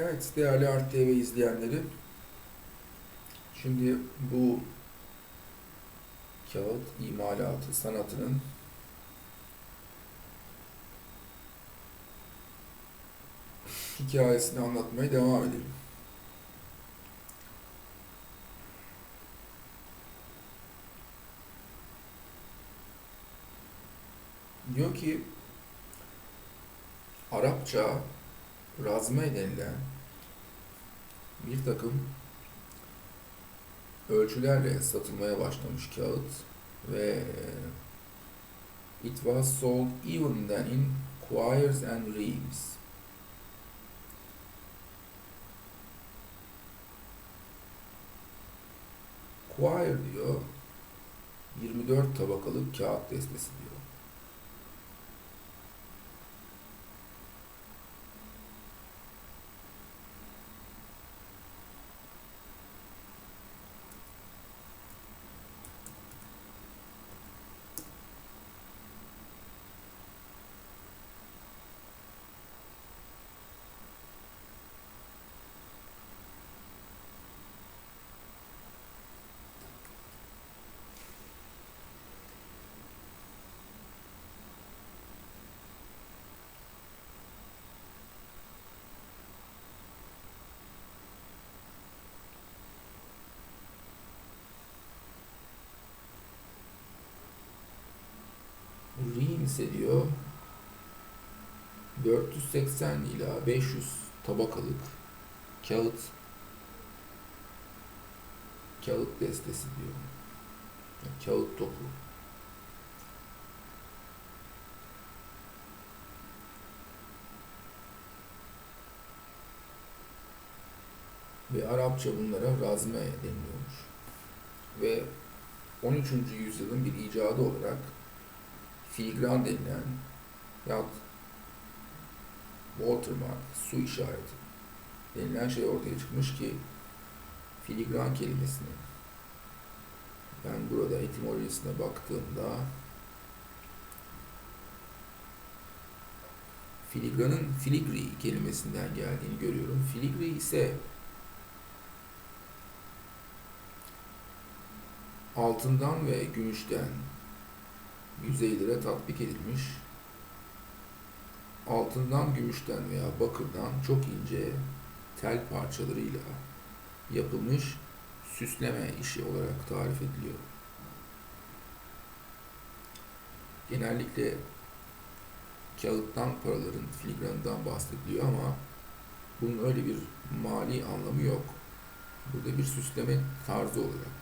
Evet değerli Art TV izleyenleri. Şimdi bu kağıt imalatı sanatının hikayesini anlatmaya devam edelim. Diyor ki Arapça razme denilen bir takım ölçülerle satılmaya başlamış kağıt ve it was sold even then in quires and reams. Quire diyor 24 tabakalı kağıt destesi diyor. Ream ise diyor 480 ila 500 tabakalık kağıt kağıt destesi diyor. Kağıt topu. Ve Arapça bunlara razme deniliyormuş. Ve 13. yüzyılın bir icadı olarak filigran denilen yahut watermark, su işareti denilen şey ortaya çıkmış ki filigran kelimesini ben burada etimolojisine baktığımda filigranın filigri kelimesinden geldiğini görüyorum. Filigri ise altından ve gümüşten yüzeylere tatbik edilmiş altından, gümüşten veya bakırdan çok ince tel parçalarıyla yapılmış süsleme işi olarak tarif ediliyor. Genellikle kağıttan paraların filigranından bahsediliyor ama bunun öyle bir mali anlamı yok. Burada bir süsleme tarzı olarak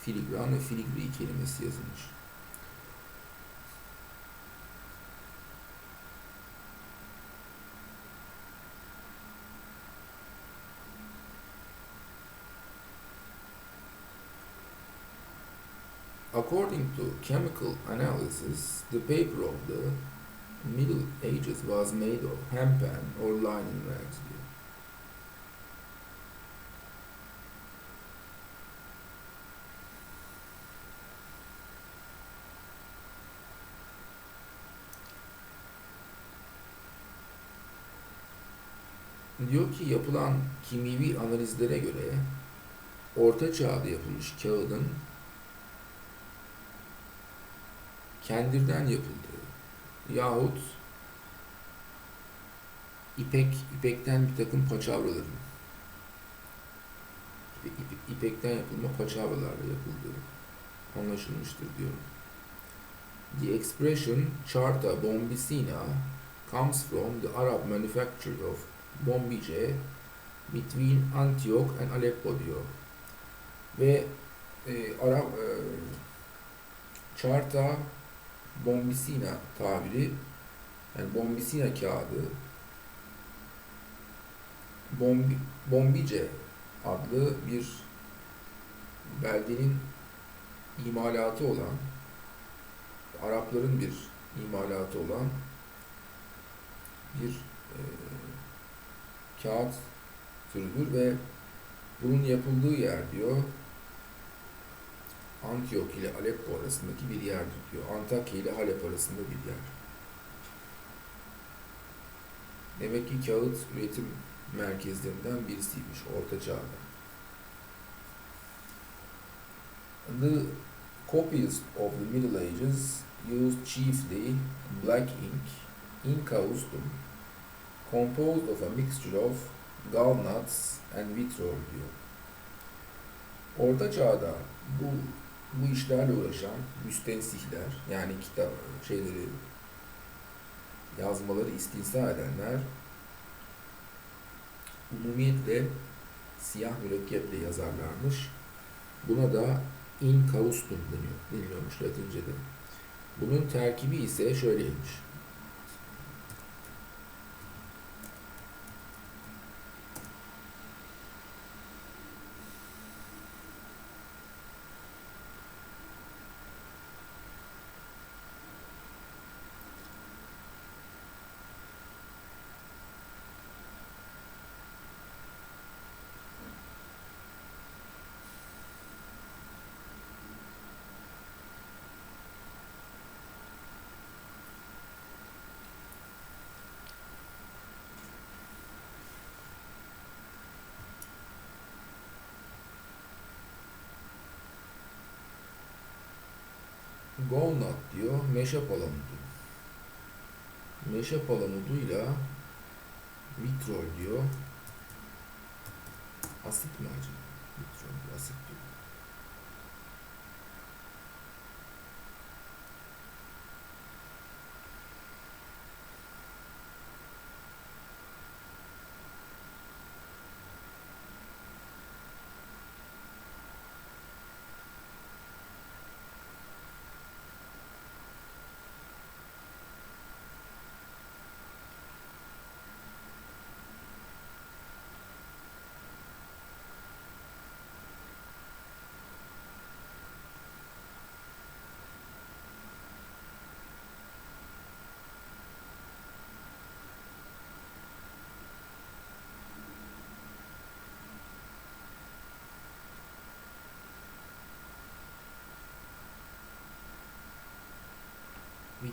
filigran ve filigri kelimesi yazılmış. According to chemical analysis, the paper of the Middle Ages was made of hempen or linen rags diyor. Ki yapılan kimyevi analizlere göre Orta Çağ'da yapılmış kağıdın kendirden yapıldığı yahut ipek, ipekten bir takım paçavraların ip- ipekten yapılma paçavralarla yapıldığı anlaşılmıştır diyor. The expression charta bombicina comes from the Arab manufacture of bombice between Antioch and Aleppo diyor. Ve e, Arap e, charta bombisina tabiri yani bombisina kağıdı bombi, bombice adlı bir belgenin imalatı olan Arapların bir imalatı olan bir e, kağıt türüdür ve bunun yapıldığı yer diyor Antiyok ile Aleppo arasındaki bir yerdir diyor. Antakya ile Halep arasında bir yer. Demek ki kağıt üretim merkezlerinden birisiymiş Orta Çağ'da. The copies of the Middle Ages used chiefly black ink, incaustum, composed of a mixture of gallnuts and vitriol diyor. Orta Çağ'da bu bu işlerle uğraşan müstensihler yani kitap şeyleri yazmaları istinsa edenler umumiyetle siyah mürekkeple yazarlarmış. Buna da incaustum deniyor, deniliyormuş Latince'de. Bunun terkibi ise şöyleymiş. Golnut diyor, meşe palamudu. Meşe palamuduyla vitrol diyor. Asit mi acaba? Vitrol, asit diyor.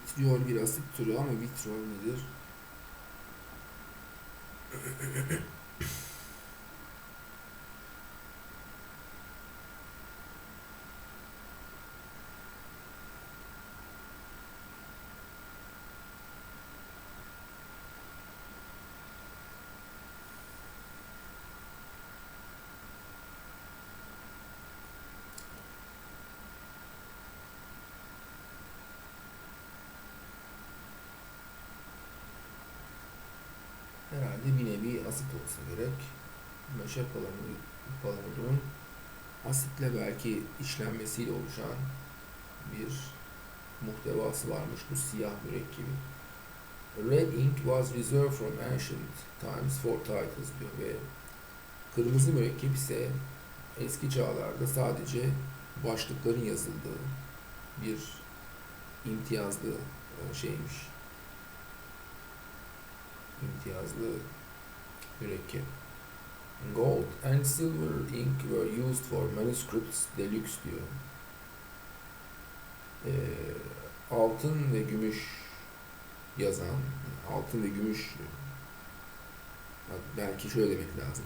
Vitriol bir asit ama vitrol nedir? Herhalde bir nevi asit olsa gerek. Palamudu, palamudunun asitle belki işlenmesiyle oluşan bir muhtevası varmış bu siyah mürekkebi. Red ink was reserved from ancient times for titles diyor ve kırmızı mürekkep ise eski çağlarda sadece başlıkların yazıldığı bir imtiyazlı e, şeymiş. İmtiyazlı mürekkep. Gold and silver ink were used for manuscripts deluxe diyor. Ee, altın ve gümüş yazan, altın ve gümüş belki şöyle demek lazım.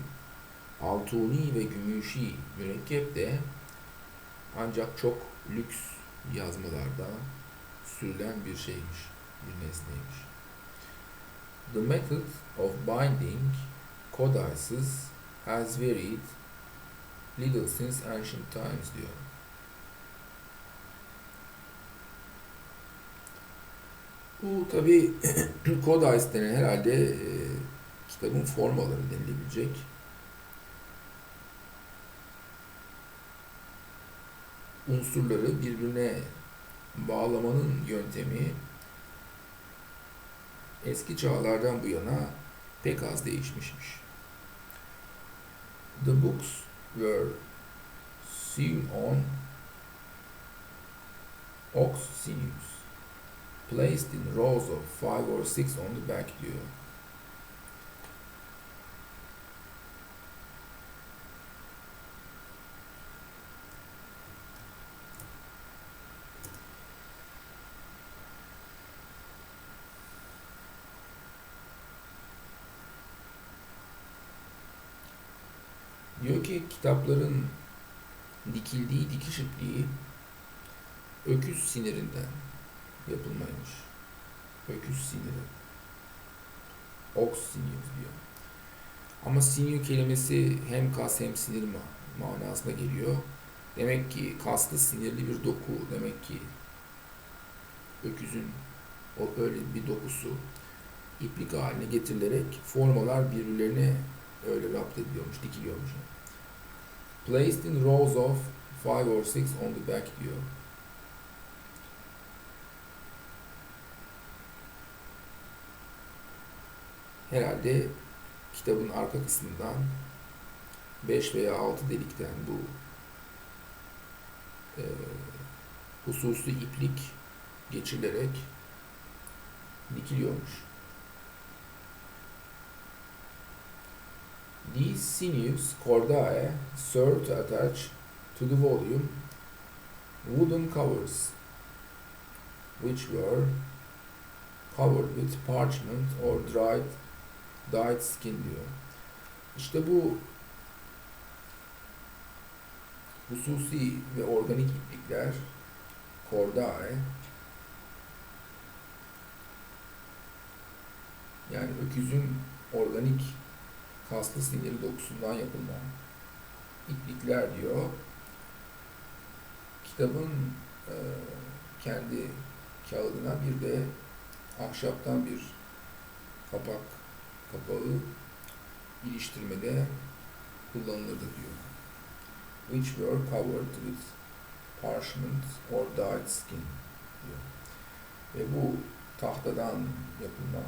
Altuni ve gümüşi mürekkep de ancak çok lüks yazmalarda sürülen bir şeymiş, bir nesneymiş. The method of binding codices has varied little since ancient times diyor. Bu tabi Codice denen herhalde e, kitabın formaları denilebilecek. Unsurları birbirine bağlamanın yöntemi eski çağlardan bu yana pek az değişmişmiş. The books were sewn on ox sinews, placed in rows of five or six on the back diyor. Diyor ki kitapların dikildiği dikiş ipliği öküz sinirinden yapılmaymış. Öküz siniri. Ox sinews diyor. Ama sinew kelimesi hem kas hem sinir ma- manasına geliyor. Demek ki kaslı sinirli bir doku demek ki öküzün o öyle bir dokusu iplik haline getirilerek formalar birbirlerine öyle rapt ediliyormuş, dikiliyormuş. Placed in rows of five or six on the back diyor. Herhalde kitabın arka kısmından 5 veya 6 delikten bu e, hususlu iplik geçirilerek dikiliyormuş. These sinews cordae serve to attach to the volume wooden covers which were covered with parchment or dried dyed skin diyor. İşte bu hususi ve organik iplikler cordae yani öküzün organik kaslı siniri dokusundan yapılma iplikler diyor. Kitabın e, kendi kağıdına bir de ahşaptan bir kapak kapağı iliştirmede kullanılırdı diyor. Which were covered with parchment or dyed skin diyor. Ve bu tahtadan yapılma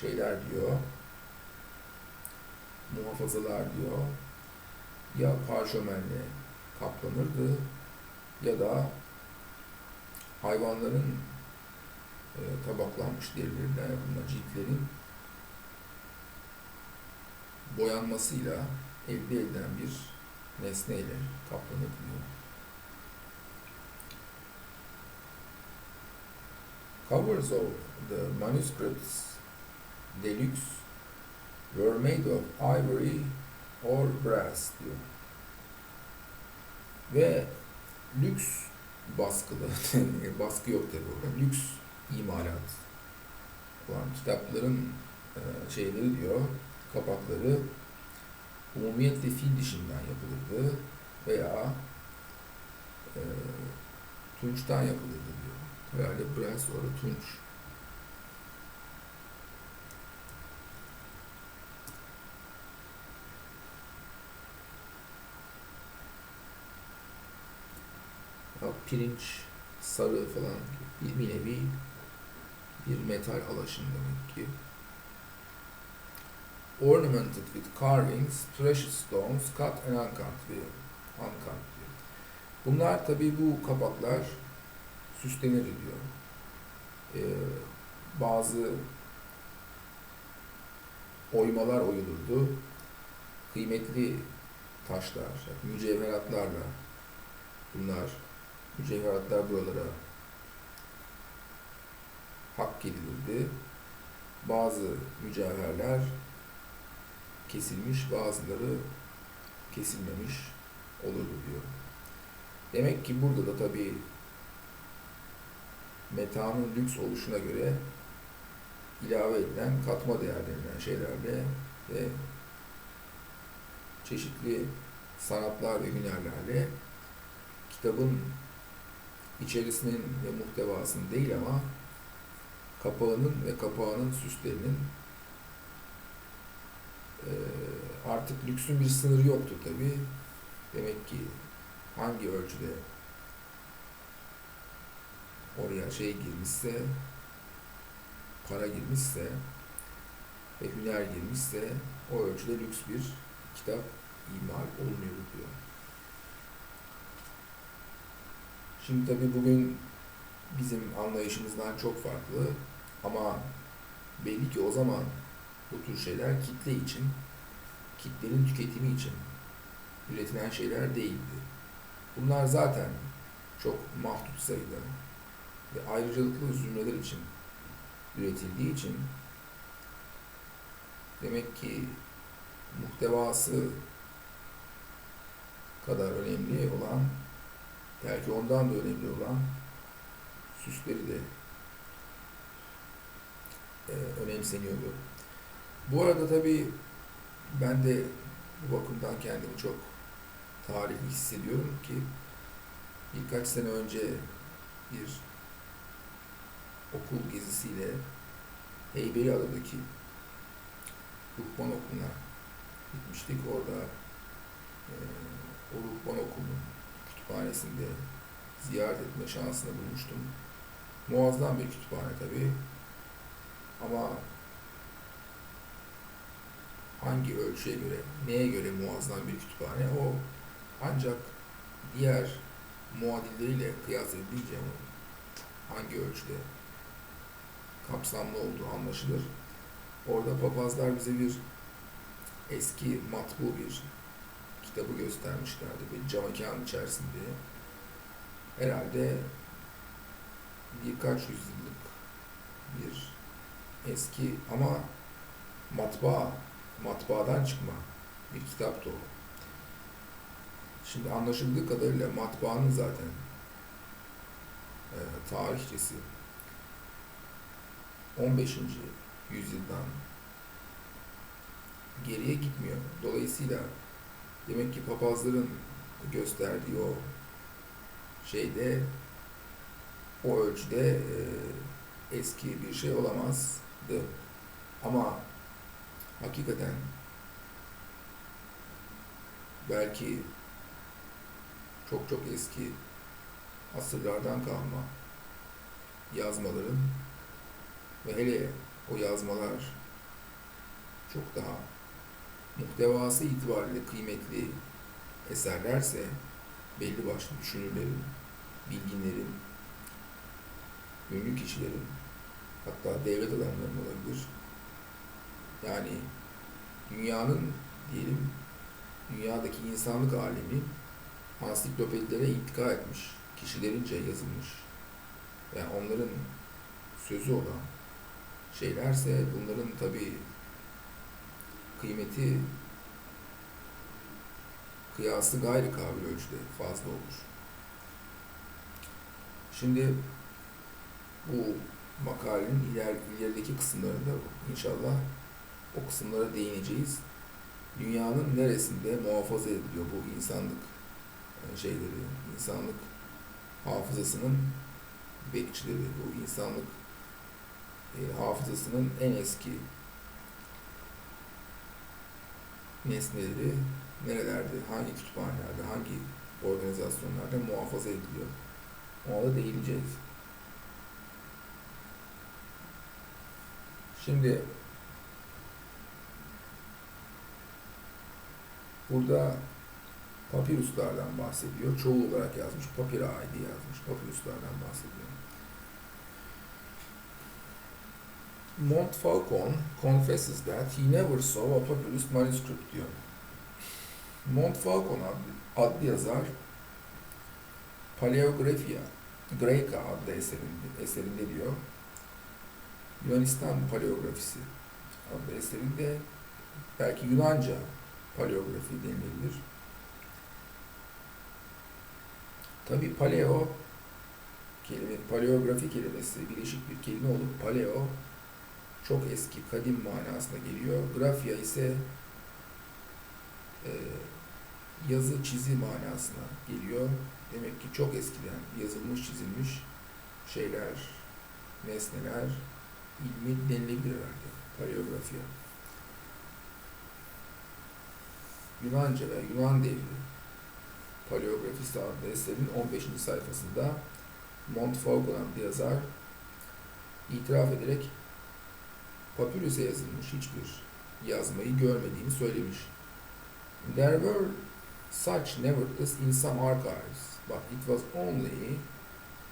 şeyler diyor muhafazalar diyor ya parşömenle kaplanırdı ya da hayvanların e, tabaklanmış derilerinden yapılan ciltlerin boyanmasıyla elde edilen bir nesneyle kaplanır diyor. Covers of the manuscripts deluxe were made of ivory or brass diyor. Ve lüks baskılı, baskı yok tabi orada, lüks imalat olan kitapların e, şeyleri diyor, kapakları umumiyetle fil dişinden yapılırdı veya e, tunçtan yapılırdı diyor. Herhalde brass orada tunç. Ya pirinç, sarı falan bir, bir nevi bir metal alaşım demek ki. Ornamented with carvings, precious stones, cut and uncut diyor. Uncut diyor. Bunlar tabi bu kapaklar süslenir diyor. Ee, bazı oymalar oyulurdu. Kıymetli taşlar, mücevheratlarla bunlar mücevheratlar buralara hak edilirdi. Bazı mücevherler kesilmiş, bazıları kesilmemiş olurdu diyor. Demek ki burada da tabii metanın lüks oluşuna göre ilave edilen katma değer denilen şeylerle ve çeşitli sanatlar ve hünerlerle kitabın içerisinin ve muhtevasının değil ama kapağının ve kapağının süslerinin artık lüksün bir sınırı yoktu tabi. Demek ki hangi ölçüde oraya şey girmişse, para girmişse ve hüner girmişse o ölçüde lüks bir kitap imal olunuyor diyor. Şimdi tabi bugün bizim anlayışımızdan çok farklı ama belli ki o zaman bu tür şeyler kitle için, kitlenin tüketimi için üretilen şeyler değildi. Bunlar zaten çok mahdut sayıda ve ayrıcalıklı zümreler için üretildiği için demek ki muhtevası kadar önemli olan, belki ondan da önemli olan süsleri de e, önemseniyordu. Bu arada tabii ben de bu bakımdan kendimi çok tarihli hissediyorum ki birkaç sene önce bir okul gezisiyle Heybeliada'daki Ruhban Okulu'na gitmiştik. Orada e, o Ruhban Okulu'nun kütüphanesinde ziyaret etme şansını bulmuştum. Muazzam bir kütüphane tabii. Ama hangi ölçüye göre, neye göre muazzam bir kütüphane o ancak diğer muadilleriyle kıyas edilince hangi ölçüde kapsamlı olduğu anlaşılır. Orada papazlar bize bir eski matbu bir kitabı göstermişlerdi. Bir cam mekan içerisinde. Herhalde birkaç yüzyıllık bir eski ama matbaa, matbaadan çıkma bir kitaptı o. Şimdi anlaşıldığı kadarıyla matbaanın zaten e, tarihçesi 15. yüzyıldan geriye gitmiyor. Dolayısıyla demek ki papazların gösterdiği o şeyde o ölçüde e, eski bir şey olamazdı. Ama hakikaten belki çok çok eski asırlardan kalma yazmaların ve hele o yazmalar çok daha muhtevası itibariyle kıymetli eserlerse belli başlı düşünürlerin, bilginlerin, ünlü kişilerin, hatta devlet adamlarının olabilir. Yani dünyanın diyelim dünyadaki insanlık alemi ansiklopedilere intika etmiş kişilerince yazılmış. Yani onların sözü olan şeylerse bunların tabi kıymeti kıyası gayri kabil ölçüde fazla olur. Şimdi bu makalenin iler, ilerideki kısımlarında inşallah o kısımlara değineceğiz. Dünyanın neresinde muhafaza ediliyor bu insanlık e, şeyleri, insanlık hafızasının bekçileri, bu insanlık e, hafızasının en eski nesneleri nerelerde, hangi kütüphanelerde, hangi organizasyonlarda muhafaza ediliyor. Ona da değineceğiz. Şimdi burada papiruslardan bahsediyor. Çoğul olarak yazmış. Papira diye yazmış. Papiruslardan bahsediyor. Montfaucon confesses that he never saw a papyrus manuscript diyor. Montfaucon adlı, adlı yazar Paleographia Graeca adlı eserinde, eserinde diyor. Yunanistan paleografisi adlı eserinde belki Yunanca paleografi denilebilir. Tabi paleo kelime, paleografi kelimesi birleşik bir kelime olup paleo çok eski, kadim manasına geliyor. Grafya ise e, yazı, çizi manasına geliyor. Demek ki çok eskiden yazılmış, çizilmiş şeyler, nesneler, ilmi denilebilir herhalde. Paleografya. Yunanca ve Yunan devri Paleografisi adlı eserin 15. sayfasında Montfaucon adlı yazar itiraf ederek papyrus'e yazılmış hiçbir yazmayı görmediğini söylemiş. There were such nevertheless in some archives, but it was only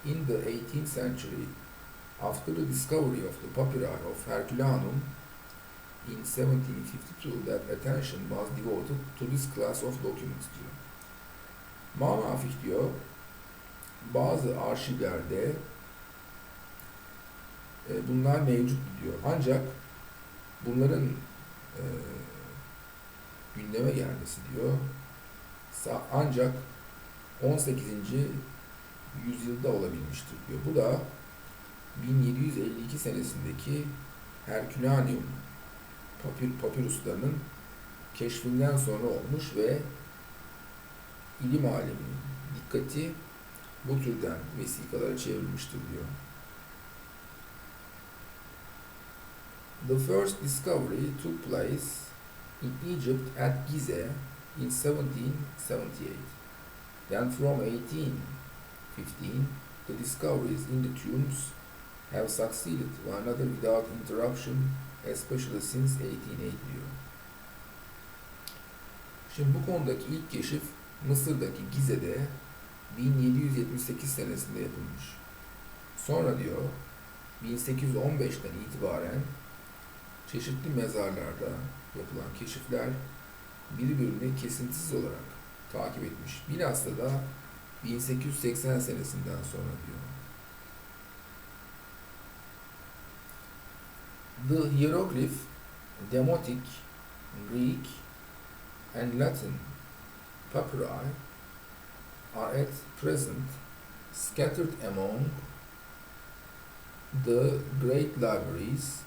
in the 18th century, after the discovery of the papyri of Herculanum in 1752, that attention was devoted to this class of documents diyor. Mamafih diyor, bazı arşivlerde e, bunlar mevcut diyor. Ancak bunların e, gündeme gelmesi diyor ancak 18. yüzyılda olabilmiştir diyor. Bu da 1752 senesindeki Herculaneum papir, papiruslarının keşfinden sonra olmuş ve ilim aleminin dikkati bu türden vesikalara çevrilmiştir diyor. The first discovery took place in Egypt at Gizeh in 1778. Then from 1815, the discoveries in the tombs have succeeded one another without interruption, especially since 1808 diyor. Şimdi bu konudaki ilk keşif Mısır'daki Gize'de 1778 senesinde yapılmış. Sonra diyor 1815'ten itibaren çeşitli mezarlarda yapılan keşifler birbirini kesintisiz olarak takip etmiş. Bilhassa da 1880 senesinden sonra diyor. The hieroglyph, Demotic, Greek and Latin papyri are at present scattered among the great libraries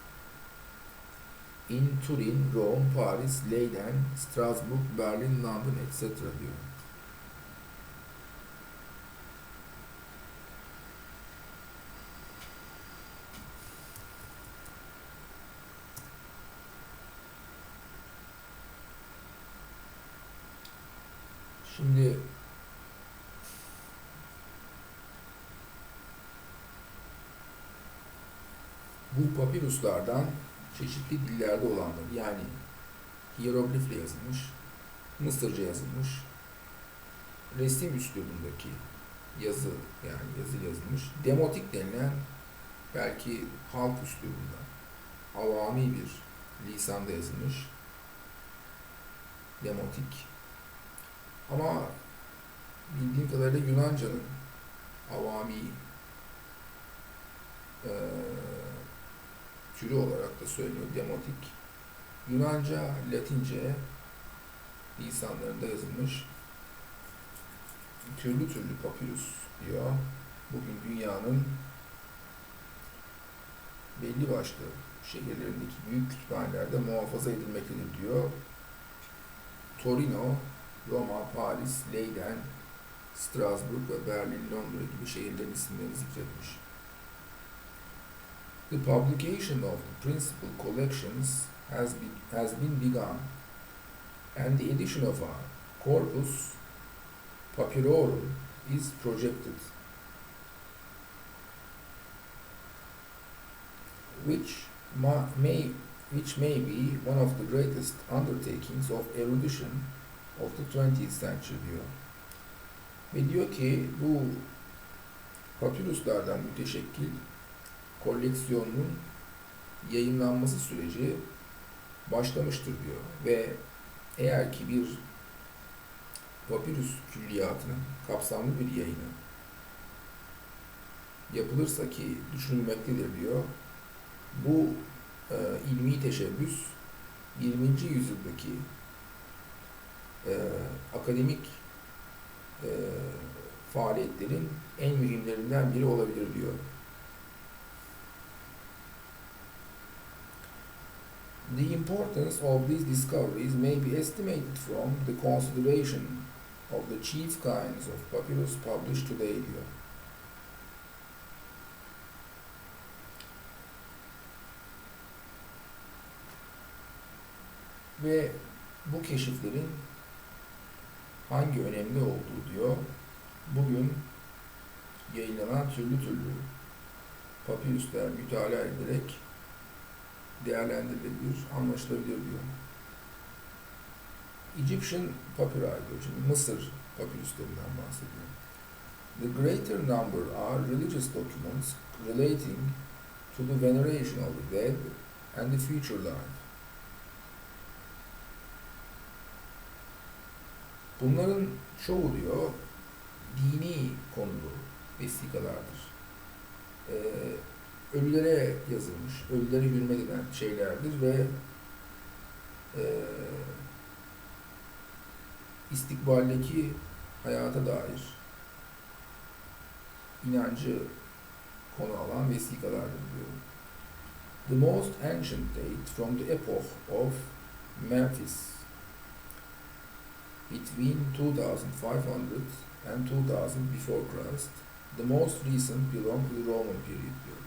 in Turin, Rome, Paris, Leiden, Strasbourg, Berlin, London, etc. diyor. Şimdi bu papiruslardan çeşitli dillerde olanlar yani hieroglifle yazılmış, Mısırca yazılmış, resim üslubundaki yazı yani yazı yazılmış, demotik denilen belki halk üslubunda avami bir lisanda yazılmış demotik. Ama bildiğim kadarıyla Yunanca'nın avami eee türü olarak da söyleniyor demotik. Yunanca, Latince lisanlarında yazılmış türlü türlü papyrus diyor. Bugün dünyanın belli başlı şehirlerindeki büyük kütüphanelerde muhafaza edilmektedir diyor. Torino, Roma, Paris, Leiden, Strasbourg ve Berlin, Londra gibi şehirlerin isimlerini zikretmiş. The publication of the principal collections has been, has been begun, and the edition of a corpus papyrorum is projected, which ma- may which may be one of the greatest undertakings of erudition of the 20th century diyor. Ve diyor ki bu papiruslardan müteşekkil koleksiyonunun yayınlanması süreci başlamıştır diyor. Ve eğer ki bir papirüs külliyatının kapsamlı bir yayını yapılırsa ki düşünülmektedir diyor. Bu e, ilmi teşebbüs 20. yüzyıldaki e, akademik e, faaliyetlerin en mühimlerinden biri olabilir diyor. The importance of these discoveries may be estimated from the consideration of the chief kinds of papyrus published today diyor. Ve bu keşiflerin hangi önemli olduğu diyor. Bugün yayınlanan türlü türlü papirüsler mütalaa ederek değerlendirilebilir, anlaşılabilir diyor. Egyptian papyri diyor. Şimdi Mısır papirüslerinden bahsediyor. The greater number are religious documents relating to the veneration of the dead and the future life. Bunların çoğu diyor dini konulu vesikalardır. Ee, ölülere yazılmış, ölülere hürmet eden şeylerdir ve e, istikbaldeki hayata dair inancı konu alan vesikalardır diyor. The most ancient date from the epoch of Memphis between 2500 and 2000 before Christ. The most recent belong to the Roman period diyor.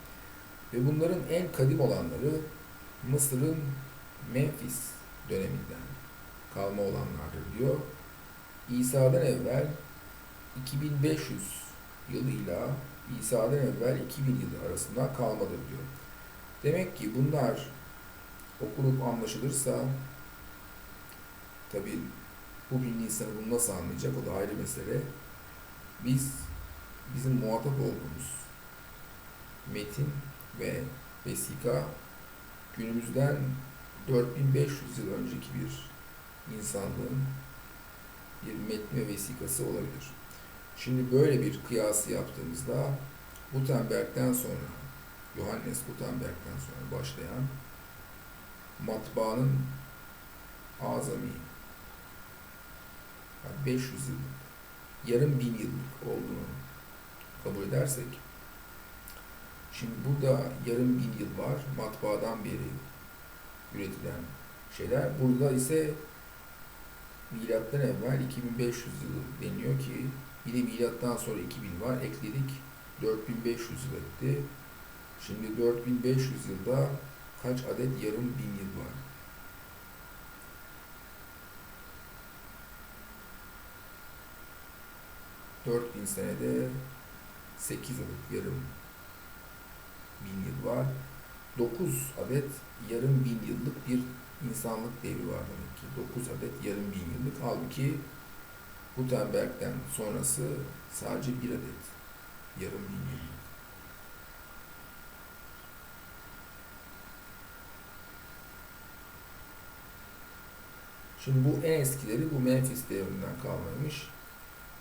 Ve bunların en kadim olanları Mısır'ın Memphis döneminden kalma olanlardır diyor. İsa'dan evvel 2500 yılıyla İsa'dan evvel 2000 yılı arasında kalmadır diyor. Demek ki bunlar okunup anlaşılırsa tabi bu bilim insanı bunu nasıl anlayacak o da ayrı mesele. Biz bizim muhatap olduğumuz metin ve vesika günümüzden 4500 yıl önceki bir insanlığın bir metni ve vesikası olabilir. Şimdi böyle bir kıyası yaptığımızda Gutenberg'den sonra Johannes Gutenberg'den sonra başlayan matbaanın azami yani 500 yıllık, yarım bin yıllık olduğunu kabul edersek şimdi burada yarım bin yıl var matbaadan beri üretilen şeyler. Burada ise milattan evvel 2500 yılı deniyor ki bir de milattan sonra 2000 var. Ekledik 4500 yıl etti. Şimdi 4500 yılda kaç adet yarım bin yıl var? Dört bin senede 8 adet yarım bin yıl var. 9 adet yarım bin yıllık bir insanlık devri var demek ki. 9 adet yarım bin yıllık. Halbuki Gutenberg'den sonrası sadece bir adet yarım bin yıllık. Şimdi bu en eskileri bu Memphis devrinden kalmaymış.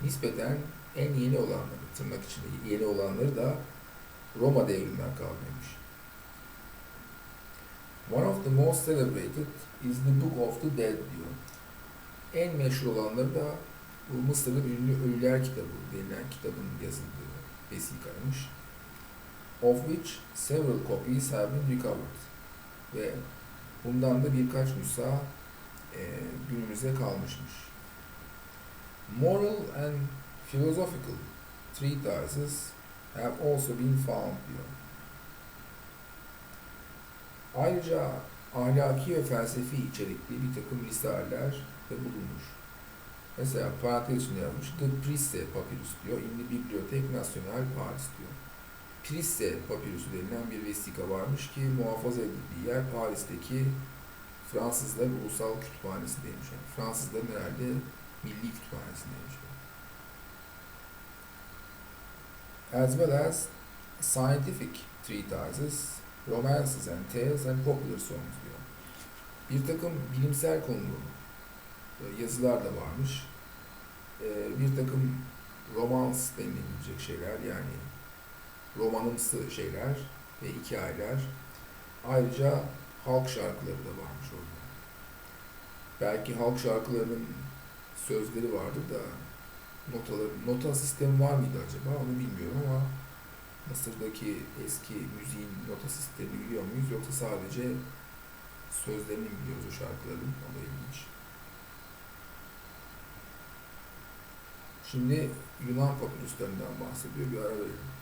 Nispeten en yeni olanları, tırnak içinde yeni olanları da Roma devrinden kalmaymış. One of the most celebrated is the Book of the Dead diyor. En meşhur olanları da bu Mısır'ın ünlü Ölüler kitabı denilen kitabın yazıldığı vesikaymış. Of which several copies have been recovered. Ve bundan da birkaç nüsha e, günümüze kalmışmış. Moral and philosophical treatises have also been found diyor. Ayrıca ahlaki ve felsefi içerikli bir takım risaleler de bulunmuş. Mesela parantez içinde yazmış, The Prisse Papyrus diyor, in the Bibliothèque Nationale Paris diyor. Prisse Papyrus'u denilen bir vesika varmış ki muhafaza edildiği yer Paris'teki Fransızlar Ulusal Kütüphanesi'ndeymiş. Yani Fransızların herhalde Milli Kütüphanesi'ndeymiş. As well as scientific treatises romances and tales and popular songs diyor. Bir takım bilimsel konulu e, yazılar da varmış. E, Bir takım romans denilebilecek şeyler yani romanımsı şeyler ve hikayeler. Ayrıca halk şarkıları da varmış orada. Belki halk şarkılarının sözleri vardır da notaları, nota sistemi var mıydı acaba onu bilmiyorum ama Mısır'daki eski müziğin nota sistemi biliyor muyuz yoksa sadece sözlerini biliyoruz o şarkıların? O da ilginç. Şimdi Yunan papyruslarından bahsediyor. Bir ara verelim.